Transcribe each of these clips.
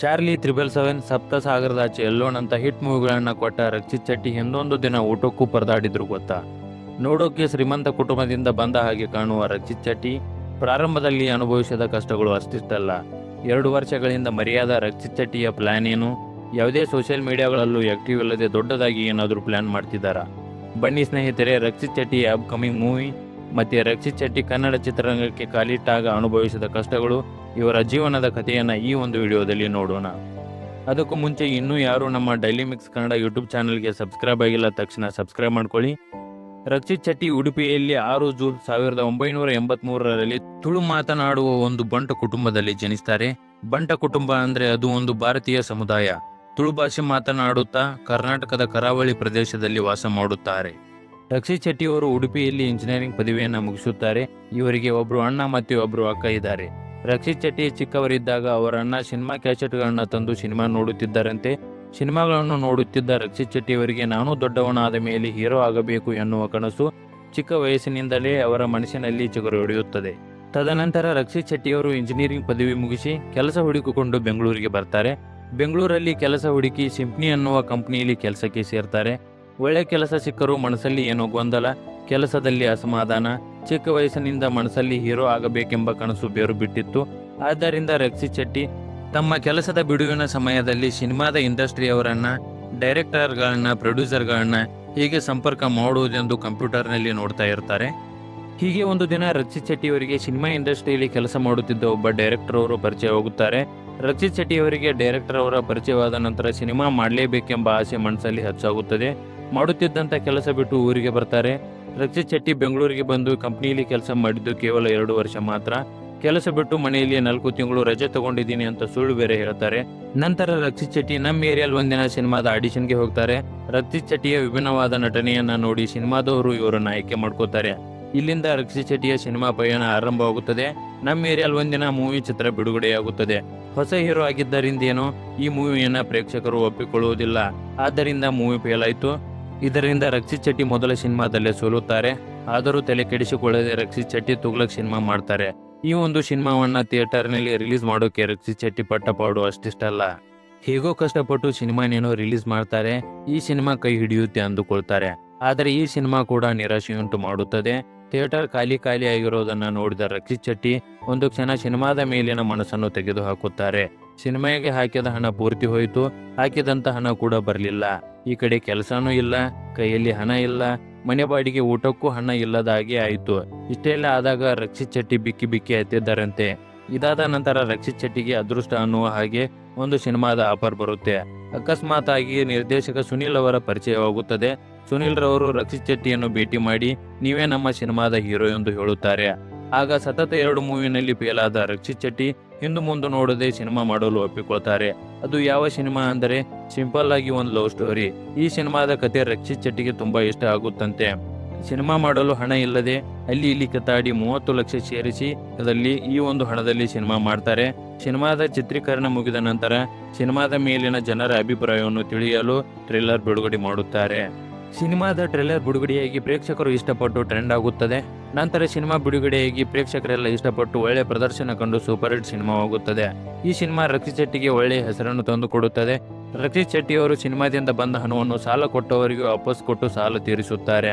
Charlie triple seven ಸಪ್ತ ಸಾಗರದಾಚೆ ಎಲ್ಲೋನ್ ಅಂತ hit ಮೂವಿಗಳನ್ನ ಕೊಟ್ಟ ರಕ್ಷಿತ್ ಶೆಟ್ಟಿ ಹಿಂದೊಂದು ದಿನ ಊಟಕ್ಕೂ ಪರದಾಡಿದ್ರು ಗೊತ್ತಾ? ನೋಡೋಕೆ ಶ್ರೀಮಂತ ಕುಟುಂಬದಿಂದ ಬಂದ ಹಾಗೆ ಕಾಣುವ ರಕ್ಷಿತ್ ಶೆಟ್ಟಿ ಪ್ರಾರಂಭದಲ್ಲಿ ಅನುಭವಿಸಿದ ಕಷ್ಟಗಳು ಅಷ್ಟಿಷ್ಟಲ್ಲ. ಎರಡು ವರ್ಷಗಳಿಂದ ಮರ್ಯಾದ ರಕ್ಷಿತ್ ಶೆಟ್ಟಿಯ ಪ್ಲಾನ್ ಏನು? ಯಾವುದೇ ಸೋಷಿಯಲ್ ಮೀಡಿಯಾಗಳಲ್ಲೂ ಆಕ್ಟಿವ್ ಇಲ್ಲದೆ ದೊಡ್ಡದಾಗಿ ಏನಾದರೂ ಪ್ಲಾನ್ ಮಾಡ್ತಿದ್ದಾರಾ? ಬನ್ನಿ ಸ್ನೇಹಿತರೆ, ರಕ್ಷಿತ್ ಶೆಟ್ಟಿ ಅಪ್ಕಮಿಂಗ್ ಮೂವಿ ಮತ್ತೆ ರಕ್ಷಿತ್ ಶೆಟ್ಟಿ ಕನ್ನಡ ಚಿತ್ರರಂಗಕ್ಕೆ ಕಾಲಿಟ್ಟಾಗ ಅನುಭವಿಸಿದ ಕಷ್ಟಗಳು ಇವರ ಜೀವನದ ಕಥೆಯನ್ನು ಈ ಒಂದು ವಿಡಿಯೋದಲ್ಲಿ ನೋಡೋಣ. ಅದಕ್ಕೂ ಮುಂಚೆ ಇನ್ನೂ ಯಾರು ನಮ್ಮ ಡೈಲಿ ಮಿಕ್ಸ್ ಕನ್ನಡ ಯೂಟ್ಯೂಬ್ ಚಾನಲ್ಗೆ ಸಬ್ಸ್ಕ್ರೈಬ್ ಆಗಿಲ್ಲ ತಕ್ಷಣ ಸಬ್ಸ್ಕ್ರೈಬ್ ಮಾಡ್ಕೊಳ್ಳಿ. ರಕ್ಷಿತ್ ಶೆಟ್ಟಿ ಉಡುಪಿಯಲ್ಲಿ ಆರು ಜೂನ್ ಸಾವಿರದ ಒಂಬೈನೂರ ಎಂಬತ್ಮೂರರಲ್ಲಿ ತುಳು ಮಾತನಾಡುವ ಒಂದು ಬಂಟ ಕುಟುಂಬದಲ್ಲಿ ಜನಿಸ್ತಾರೆ. ಬಂಟ ಕುಟುಂಬ ಅಂದ್ರೆ ಅದು ಒಂದು ಭಾರತೀಯ ಸಮುದಾಯ. ತುಳು ಭಾಷೆ ಮಾತನಾಡುತ್ತಾ ಕರ್ನಾಟಕದ ಕರಾವಳಿ ಪ್ರದೇಶದಲ್ಲಿ ವಾಸ ಮಾಡುತ್ತಾರೆ. ರಕ್ಷಿತ್ ಶೆಟ್ಟಿ ಅವರು ಉಡುಪಿಯಲ್ಲಿ ಇಂಜಿನಿಯರಿಂಗ್ ಪದವಿಯನ್ನು ಮುಗಿಸುತ್ತಾರೆ. ಇವರಿಗೆ ಒಬ್ಬರು ಅಣ್ಣ ಮತ್ತು ಒಬ್ಬರು ಅಕ್ಕ ಇದ್ದಾರೆ. ರಕ್ಷಿತ್ ಶೆಟ್ಟಿ ಚಿಕ್ಕವರಿದ್ದಾಗ ಅವರನ್ನ ಸಿನಿಮಾ ಕ್ಯಾಸೆಟ್ಗಳನ್ನ ತಂದು ಸಿನಿಮಾ ನೋಡುತ್ತಿದ್ದರಂತೆ. ಸಿನಿಮಾಗಳನ್ನು ನೋಡುತ್ತಿದ್ದ ರಕ್ಷಿತ್ ಶೆಟ್ಟಿ ಅವರಿಗೆ ನಾನು ದೊಡ್ಡವನಾದ ಮೇಲೆ ಹೀರೋ ಆಗಬೇಕು ಎನ್ನುವ ಕನಸು ಚಿಕ್ಕ ವಯಸ್ಸಿನಿಂದಲೇ ಅವರ ಮನಸ್ಸಿನಲ್ಲಿ ಚಿಗುರು ಹೊಡೆಯುತ್ತದೆ. ತದನಂತರ ರಕ್ಷಿತ್ ಶೆಟ್ಟಿಯವರು ಇಂಜಿನಿಯರಿಂಗ್ ಪದವಿ ಮುಗಿಸಿ ಕೆಲಸ ಹುಡುಕಿಕೊಂಡು ಬೆಂಗಳೂರಿಗೆ ಬರ್ತಾರೆ. ಬೆಂಗಳೂರಲ್ಲಿ ಕೆಲಸ ಹುಡುಕಿ ಸಿಂಪ್ನಿ ಅನ್ನುವ ಕಂಪ್ನಿಯಲ್ಲಿ ಕೆಲಸಕ್ಕೆ ಸೇರ್ತಾರೆ. ಒಳ್ಳೆ ಕೆಲಸ ಸಿಕ್ಕರೂ ಮನಸ್ಸಲ್ಲಿ ಏನೋ ಗೊಂದಲ, ಕೆಲಸದಲ್ಲಿ ಅಸಮಾಧಾನ ಚಿಕ್ಕ ವಯಸ್ಸಿನಿಂದ ಮನಸ್ಸಲ್ಲಿ ಹೀರೋ ಆಗಬೇಕೆಂಬ ಕನಸು ಬೇರು ಬಿಟ್ಟಿತ್ತು. ಆದ್ದರಿಂದ ರಕ್ಷಿತ್ ಚೆಟ್ಟಿ ತಮ್ಮ ಕೆಲಸದ ಬಿಡುವಿನ ಸಮಯದಲ್ಲಿ ಸಿನಿಮಾದ ಇಂಡಸ್ಟ್ರಿಯವರನ್ನ, ಡೈರೆಕ್ಟರ್ಗಳನ್ನ, ಪ್ರೊಡ್ಯೂಸರ್ಗಳನ್ನ ಹೀಗೆ ಸಂಪರ್ಕ ಮಾಡುವುದೆಂದು ಕಂಪ್ಯೂಟರ್ನಲ್ಲಿ ನೋಡ್ತಾ ಇರ್ತಾರೆ. ಹೀಗೆ ಒಂದು ದಿನ ರಕ್ಷಿತ್ ಶೆಟ್ಟಿಯವರಿಗೆ ಸಿನಿಮಾ ಇಂಡಸ್ಟ್ರಿಯಲ್ಲಿ ಕೆಲಸ ಮಾಡುತ್ತಿದ್ದ ಒಬ್ಬ ಡೈರೆಕ್ಟರ್ ಅವರು ಪರಿಚಯ ಹೋಗುತ್ತಾರೆ ರಕ್ಷಿತ್ ಶೆಟ್ಟಿಯವರಿಗೆ ಡೈರೆಕ್ಟರ್ ಅವರ ಪರಿಚಯವಾದ ನಂತರ ಸಿನಿಮಾ ಮಾಡಲೇಬೇಕೆಂಬ ಆಸೆ ಮನಸ್ಸಲ್ಲಿ ಹೆಚ್ಚಾಗುತ್ತದೆ. ಮಾಡುತ್ತಿದ್ದಂಥ ಕೆಲಸ ಬಿಟ್ಟು ಊರಿಗೆ ಬರ್ತಾರೆ. ರಕ್ಷಿತ್ ಶೆಟ್ಟಿ ಬೆಂಗಳೂರಿಗೆ ಬಂದು ಕಂಪ್ನಿಯಲ್ಲಿ ಕೆಲಸ ಮಾಡಿದ್ದು ಕೇವಲ ಎರಡು ವರ್ಷ ಮಾತ್ರ. ಕೆಲಸ ಬಿಟ್ಟು ಮನೆಯಲ್ಲಿ ನಾಲ್ಕು ತಿಂಗಳು ರಜೆ ತಗೊಂಡಿದ್ದೀನಿ ಅಂತ ಸುಳ್ಳು ಬೇರೆ ಹೇಳ್ತಾರೆ. ನಂತರ ರಕ್ಷಿತ್ ಶೆಟ್ಟಿ ನಮ್ಮ ಏರಿಯಾಲ್ ಒಂದಿನ ಸಿನಿಮಾದ ಆಡಿಷನ್ಗೆ ಹೋಗ್ತಾರೆ. ರಕ್ಷಿತ್ ಶೆಟ್ಟಿಯ ವಿಭಿನ್ನವಾದ ನಟನೆಯನ್ನ ನೋಡಿ ಸಿನಿಮಾದವರು ಇವರನ್ನ ಆಯ್ಕೆ ಮಾಡ್ಕೋತಾರೆ. ಇಲ್ಲಿಂದ ರಕ್ಷಿತ್ ಶೆಟ್ಟಿಯ ಸಿನಿಮಾ ಪಯಣ ಆರಂಭವಾಗುತ್ತದೆ. ನಮ್ಮ ಏರಿಯಾಲ್ ಒಂದಿನ ಮೂವಿ ಚಿತ್ರ ಬಿಡುಗಡೆಯಾಗುತ್ತದೆ. ಹೊಸ ಹೀರೋ ಆಗಿದ್ದರಿಂದ ಏನೋ ಈ ಮೂವಿಯನ್ನ ಪ್ರೇಕ್ಷಕರು ಒಪ್ಪಿಕೊಳ್ಳುವುದಿಲ್ಲ. ಆದ್ದರಿಂದ ಮೂವಿ ಫೇಲ್ ಆಯಿತು ಇದರಿಂದ ರಕ್ಷಿತ್ ಶೆಟ್ಟಿ ಮೊದಲ ಸಿನಿಮಾದಲ್ಲೇ ಸೋಲುತ್ತಾರೆ. ಆದರೂ ತಲೆ ಕೆಡಿಸಿಕೊಳ್ಳದೆ ರಕ್ಷಿತ್ ಶೆಟ್ಟಿ ತುಗ್ಲಕ್ ಸಿನಿಮಾ ಮಾಡ್ತಾರೆ. ಈ ಒಂದು ಸಿನಿಮಾವನ್ನ ಥಿಯೇಟರ್ನಲ್ಲಿ ರಿಲೀಸ್ ಮಾಡೋಕೆ ರಕ್ಷಿತ್ ಶೆಟ್ಟಿ ಪಟ್ಟಪಾಡು ಅಷ್ಟಿಷ್ಟಲ್ಲ. ಹೇಗೋ ಕಷ್ಟಪಟ್ಟು ಸಿನಿಮಾನೇನೋ ರಿಲೀಸ್ ಮಾಡ್ತಾರೆ, ಈ ಸಿನಿಮಾ ಕೈ ಹಿಡಿಯುತ್ತೆ ಅಂದುಕೊಳ್ತಾರೆ. ಆದರೆ ಈ ಸಿನಿಮಾ ಕೂಡ ನಿರಾಶೆಯುಂಟು ಮಾಡುತ್ತದೆ. ಥಿಯೇಟರ್ ಖಾಲಿ ಖಾಲಿ ಆಗಿರೋದನ್ನ ನೋಡಿದ ರಕ್ಷಿತ್ ಶೆಟ್ಟಿ ಒಂದು ಕ್ಷಣ ಸಿನಿಮಾದ ಮೇಲಿನ ಮನಸ್ಸನ್ನು ತೆಗೆದು ಹಾಕುತ್ತಾರೆ ಸಿನಿಮಾಗೆ ಹಾಕಿದ ಹಣ ಪೂರ್ತಿ ಹೋಯಿತು. ಹಾಕಿದಂತ ಹಣ ಕೂಡ ಬರಲಿಲ್ಲ. ಈ ಕಡೆ ಕೆಲಸನೂ ಇಲ್ಲ, ಕೈಯಲ್ಲಿ ಹಣ ಇಲ್ಲ, ಮನೆ ಬಾಡಿಗೆ ಊಟಕ್ಕೂ ಹಣ ಇಲ್ಲದ ಹಾಗೆ ಆಯಿತು. ಇಷ್ಟೆಲ್ಲ ಆದಾಗ ರಕ್ಷಿತ್ ಶೆಟ್ಟಿ ಬಿಕ್ಕಿ ಬಿಕ್ಕಿ ಎತ್ತಿದ್ದಾರಂತೆ. ಇದಾದ ನಂತರ ರಕ್ಷಿತ್ ಶೆಟ್ಟಿಗೆ ಅದೃಷ್ಟ ಅನ್ನುವ ಹಾಗೆ ಒಂದು ಸಿನಿಮಾದ ಆಫರ್ ಬರುತ್ತೆ. ಅಕಸ್ಮಾತ್ ಆಗಿ ನಿರ್ದೇಶಕ ಸುನಿಲ್ ಅವರ ಪರಿಚಯವಾಗುತ್ತದೆ. ಸುನಿಲ್ ರವರು ರಕ್ಷಿತ್ ಶೆಟ್ಟಿಯನ್ನು ಭೇಟಿ ಮಾಡಿ, ನೀವೇ ನಮ್ಮ ಸಿನಿಮಾದ ಹೀರೋ ಎಂದು ಹೇಳುತ್ತಾರೆ. ಆಗ ಸತತ ಎರಡು ಮೂವಿನಲ್ಲಿ ಫೇಲ್ ಆದ ರಕ್ಷಿತ್ ಶೆಟ್ಟಿ ಹಿಂದು ಮುಂದೆ ನೋಡದೆ ಸಿನಿಮಾ ಮಾಡಲು ಒಪ್ಪಿಕೊಳ್ತಾರೆ. ಅದು ಯಾವ ಸಿನಿಮಾ ಅಂದರೆ ಸಿಂಪಲ್ ಆಗಿ ಒಂದು ಲವ್ ಸ್ಟೋರಿ. ಈ ಸಿನಿಮಾದ ಕತೆ ರಕ್ಷಿತ್ ಶೆಟ್ಟಿಗೆ ತುಂಬಾ ಇಷ್ಟ ಆಗುತ್ತಂತೆ. ಸಿನಿಮಾ ಮಾಡಲು ಹಣ ಇಲ್ಲದೆ ಅಲ್ಲಿ ಇಲ್ಲಿ ಕತಾಡಿ ಮೂವತ್ತು ಲಕ್ಷ ಸೇರಿಸಿ ಅದರಲ್ಲಿ ಈ ಒಂದು ಹಣದಲ್ಲಿ ಸಿನಿಮಾ ಮಾಡ್ತಾರೆ. ಸಿನಿಮಾದ ಚಿತ್ರೀಕರಣ ಮುಗಿದ ನಂತರ ಸಿನಿಮಾದ ಮೇಲಿನ ಜನರ ಅಭಿಪ್ರಾಯವನ್ನು ತಿಳಿಯಲು ಟ್ರೇಲರ್ ಬಿಡುಗಡೆ ಮಾಡುತ್ತಾರೆ. ಸಿನಿಮಾದ ಟ್ರೇಲರ್ ಬಿಡುಗಡೆಯಾಗಿ ಪ್ರೇಕ್ಷಕರು ಇಷ್ಟಪಟ್ಟು ಟ್ರೆಂಡ್ ಆಗುತ್ತದೆ. ನಂತರ ಸಿನಿಮಾ ಬಿಡುಗಡೆಯಾಗಿ ಪ್ರೇಕ್ಷಕರೆಲ್ಲ ಇಷ್ಟಪಟ್ಟು ಒಳ್ಳೆ ಪ್ರದರ್ಶನ ಕಂಡು ಸೂಪರ್ ಹಿಟ್ ಸಿನಿಮಾವಾಗುತ್ತದೆ ಈ ಸಿನಿಮಾ ರಕ್ಷಿತ್ ಶೆಟ್ಟಿಗೆ ಒಳ್ಳೆಯ ಹೆಸರನ್ನು ತಂದುಕೊಡುತ್ತದೆ ರಕ್ಷಿತ್ ಶೆಟ್ಟಿ ಅವರು ಸಿನಿಮಾದಿಂದ ಬಂದ ಹಣವನ್ನು ಸಾಲ ಕೊಟ್ಟವರಿಗೆ ವಾಪಸ್ ಕೊಟ್ಟು ಸಾಲ ತೀರಿಸುತ್ತಾರೆ.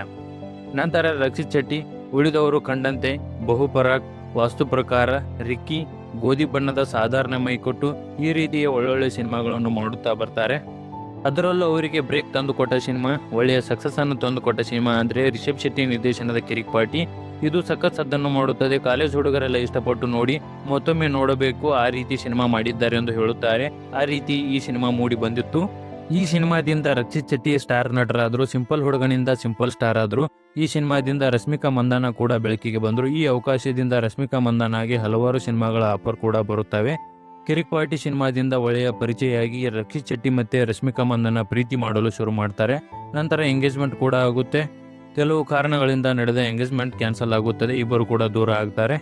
ನಂತರ ರಕ್ಷಿತ್ ಶೆಟ್ಟಿ, ಉಳಿದವರು ಕಂಡಂತೆ ಬಹುಪರಾಕ್ ವಾಸ್ತು ಪ್ರಕಾರ, ರಿಕ್ಕಿ, ಗೋಧಿ ಬಣ್ಣದ ಸಾಧಾರಣ ಮೈಕೊಟ್ಟು ಈ ರೀತಿಯ ಒಳ್ಳೊಳ್ಳೆ ಸಿನಿಮಾಗಳನ್ನು ಮಾಡುತ್ತಾ ಬರ್ತಾರೆ. ಅದರಲ್ಲೂ ಅವರಿಗೆ ಬ್ರೇಕ್ ತಂದುಕೊಟ್ಟ ಸಿನಿಮಾ, ಒಳ್ಳೆಯ ಸಕ್ಸಸ್ ಅನ್ನು ತಂದುಕೊಟ್ಟ ಸಿನಿಮಾ ಅಂದರೆ ರಿಷಬ್ ಶೆಟ್ಟಿ ನಿರ್ದೇಶನದ ಕಿರಿಕ್ ಪಾರ್ಟಿ ಇದು ಸಖತ್ ಸದ್ದನ್ನು ಮಾಡುತ್ತದೆ. ಕಾಲೇಜ್ ಹುಡುಗರೆಲ್ಲ ಇಷ್ಟಪಟ್ಟು ನೋಡಿ ಮತ್ತೊಮ್ಮೆ ನೋಡಬೇಕು ಆ ರೀತಿ ಸಿನಿಮಾ ಮಾಡಿದ್ದಾರೆ ಎಂದು ಹೇಳುತ್ತಾರೆ. ಆ ರೀತಿ ಈ ಸಿನಿಮಾ ಮೂಡಿ ಬಂದಿತ್ತು. ಈ ಸಿನಿಮಾದಿಂದ ರಕ್ಷಿತ್ ಶೆಟ್ಟಿ ಸ್ಟಾರ್ ನಟರಾದ್ರು, ಸಿಂಪಲ್ ಹುಡುಗನಿಂದ ಸಿಂಪಲ್ ಸ್ಟಾರ್ ಆದ್ರು, ಈ ಸಿನಿಮಾದಿಂದ ರಶ್ಮಿಕಾ ಮಂದಾನ ಕೂಡ ಬೆಳಕಿಗೆ ಬಂದರು. ಈ ಅವಕಾಶದಿಂದ ರಶ್ಮಿಕಾ ಮಂದಾನಾಗೆ ಹಲವಾರು ಸಿನಿಮಾಗಳ ಆಫರ್ ಕೂಡ ಬರುತ್ತವೆ. ಕಿರಿಕ್ ಪಾರ್ಟಿ ಸಿನಿಮಾದಿಂದ ಒಳ್ಳೆಯ ಪರಿಚಯವಾಗಿ ರಕ್ಷಿತ್ ಶೆಟ್ಟಿ ಮತ್ತೆ ರಶ್ಮಿಕಾ ಮಂದನ ಪ್ರೀತಿ ಮಾಡಲು ಶುರು ಮಾಡ್ತಾರೆ. ನಂತರ ಎಂಗೇಜ್ಮೆಂಟ್ ಕೂಡ ಆಗುತ್ತೆ. ಕೆಲವು ಕಾರಣಗಳಿಂದ ನಡೆದ ಎಂಗೇಜ್ಮೆಂಟ್ ಕ್ಯಾನ್ಸಲ್ ಆಗುತ್ತದೆ. ಇಬ್ಬರು ಕೂಡ ದೂರ ಆಗ್ತಾರೆ.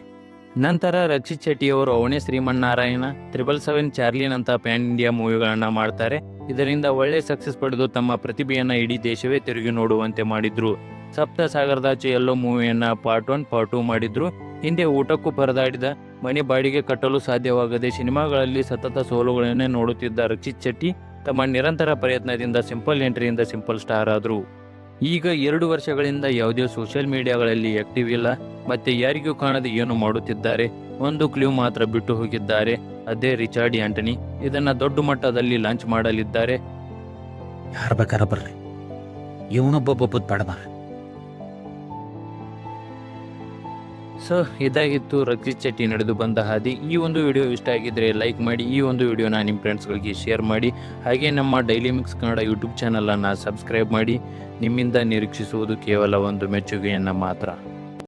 ನಂತರ ರಕ್ಷಿತ್ ಶೆಟ್ಟಿ ಅವರು ಅವನೇ ಶ್ರೀಮನ್ನಾರಾಯಣ, ತ್ರಿಬಲ್ ಸೆವೆನ್ ಚಾರ್ಲಿನಂತ ಪ್ಯಾನ್ ಇಂಡಿಯಾ ಮೂವಿಗಳನ್ನು ಮಾಡ್ತಾರೆ. ಇದರಿಂದ ಒಳ್ಳೆ ಸಕ್ಸಸ್ ಪಡೆದು ತಮ್ಮ ಪ್ರತಿಭೆಯನ್ನು ಇಡೀ ದೇಶವೇ ತಿರುಗಿ ನೋಡುವಂತೆ ಮಾಡಿದ್ರು. ಸಪ್ತ ಸಾಗರದಾಚೆ ಎಲ್ಲೋ ಮೂವಿಯನ್ನ ಪಾರ್ಟ್ ಒನ್, ಪಾರ್ಟ್ ಟೂ ಮಾಡಿದ್ರು. ಹಿಂದೆ ಊಟಕ್ಕೂ ಪರದಾಡಿದ, ಮನೆ ಬಾಡಿಗೆ ಕಟ್ಟಲು ಸಾಧ್ಯವಾಗದೆ ಸಿನಿಮಾಗಳಲ್ಲಿ ಸತತ ಸೋಲುಗಳನ್ನೇ ನೋಡುತ್ತಿದ್ದ ರಕ್ಷಿತ್ ಶೆಟ್ಟಿ, ತಮ್ಮ ನಿರಂತರ ಪ್ರಯತ್ನದಿಂದ ಸಿಂಪಲ್ ಎಂಟ್ರಿಯಿಂದ ಸಿಂಪಲ್ ಸ್ಟಾರ್ ಆದರು. ಈಗ ಎರಡು ವರ್ಷಗಳಿಂದ ಯಾವುದೇ ಸೋಷಿಯಲ್ ಮೀಡಿಯಾಗಳಲ್ಲಿ ಆಕ್ಟಿವ್ ಇಲ್ಲ, ಮತ್ತೆ ಯಾರಿಗೂ ಕಾಣದೆ ಏನು ಮಾಡುತ್ತಿದ್ದಾರೆ? ಒಂದು ಕ್ಲೂ ಮಾತ್ರ ಬಿಟ್ಟು ಹೋಗಿದ್ದಾರೆ. ಅದೇ ರಿಚಾರ್ಡ್ ಆಂಟನಿ, ಇದನ್ನ ದೊಡ್ಡ ಮಟ್ಟದಲ್ಲಿ ಲಾಂಚ್ ಮಾಡಲಿದ್ದಾರೆ. ಯಾರು ಬೇಕಾರ ಬರ್ರಿ. ಇವನೊಬ್ಬೊಬ್ಬ ಬೇಡ ಸೊ, ಇದಾಗಿತ್ತು ರಕ್ಷಿತ್ ಶೆಟ್ಟಿ ನಡೆದು ಬಂದ ಹಾದಿ. ಈ ಒಂದು ವಿಡಿಯೋ ಇಷ್ಟ ಆಗಿದ್ರೆ ಲೈಕ್ ಮಾಡಿ, ಈ ಒಂದು ವಿಡಿಯೋನ ನಿಮ್ಮ ಫ್ರೆಂಡ್ಸ್ಗಳಿಗೆ ಶೇರ್ ಮಾಡಿ. ಹಾಗೆ ನಮ್ಮ ಡೈಲಿ ಮಿಕ್ಸ್ ಕನ್ನಡ ಯೂಟ್ಯೂಬ್ ಚಾನಲನ್ನು ಸಬ್ಸ್ಕ್ರೈಬ್ ಮಾಡಿ. ನಿಮ್ಮಿಂದ ನಿರೀಕ್ಷಿಸುವುದು ಕೇವಲ ಒಂದು ಮೆಚ್ಚುಗೆಯನ್ನು ಮಾತ್ರ.